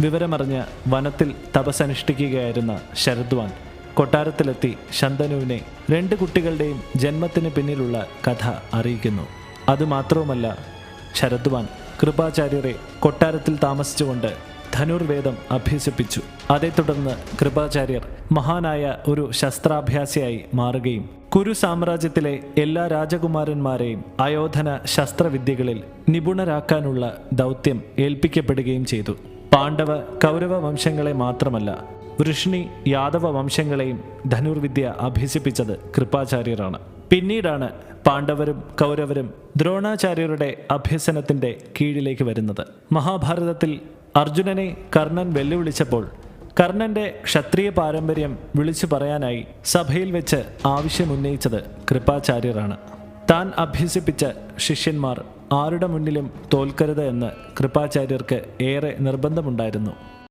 വിവരമറിഞ്ഞ് വനത്തിൽ തപസ്സനുഷ്ഠിക്കുകയായിരുന്ന ശരദ്വാൻ കൊട്ടാരത്തിലെത്തി ശന്തനുവിനെ രണ്ട് കുട്ടികളുടെയും ജന്മത്തിന് പിന്നിലുള്ള കഥ അറിയിക്കുന്നു. അതുമാത്രവുമല്ല ശരദ്വാൻ കൃപാചാര്യരെ കൊട്ടാരത്തിൽ താമസിച്ചുകൊണ്ട് ധനുർവേദം അഭ്യസിപ്പിച്ചു. അതേ തുടർന്ന് കൃപാചാര്യർ മഹാനായ ഒരു ശസ്ത്രാഭ്യാസിയായി മാറുകയും കുരു സാമ്രാജ്യത്തിലെ എല്ലാ രാജകുമാരന്മാരെയും അയോധന ശസ്ത്രവിദ്യകളിൽ നിപുണരാക്കാനുള്ള ദൗത്യം ഏൽപ്പിക്കപ്പെടുകയും ചെയ്തു. പാണ്ഡവ കൗരവ വംശങ്ങളെ മാത്രമല്ല വൃഷ്ണി യാദവ വംശങ്ങളെയും ധനുർവിദ്യ അഭ്യസിപ്പിച്ചത് കൃപാചാര്യരാണ്. പിന്നീടാണ് പാണ്ഡവരും കൗരവരും ദ്രോണാചാര്യരുടെ അഭ്യസനത്തിന്റെ കീഴിലേക്ക് വരുന്നത്. മഹാഭാരതത്തിൽ അർജുനനെ കർണൻ വെല്ലുവിളിച്ചപ്പോൾ കർണന്റെ ക്ഷത്രിയ പാരമ്പര്യം വിളിച്ചു പറയാനായി സഭയിൽ വെച്ച് ആവശ്യമുന്നയിച്ചത് കൃപാചാര്യരാണ്. താൻ അഭ്യസിപ്പിച്ച ശിഷ്യന്മാർ ആരുടെ മുന്നിലും തോൽക്കരുത് എന്ന് കൃപാചാര്യർക്ക് ഏറെ നിർബന്ധമുണ്ടായിരുന്നു.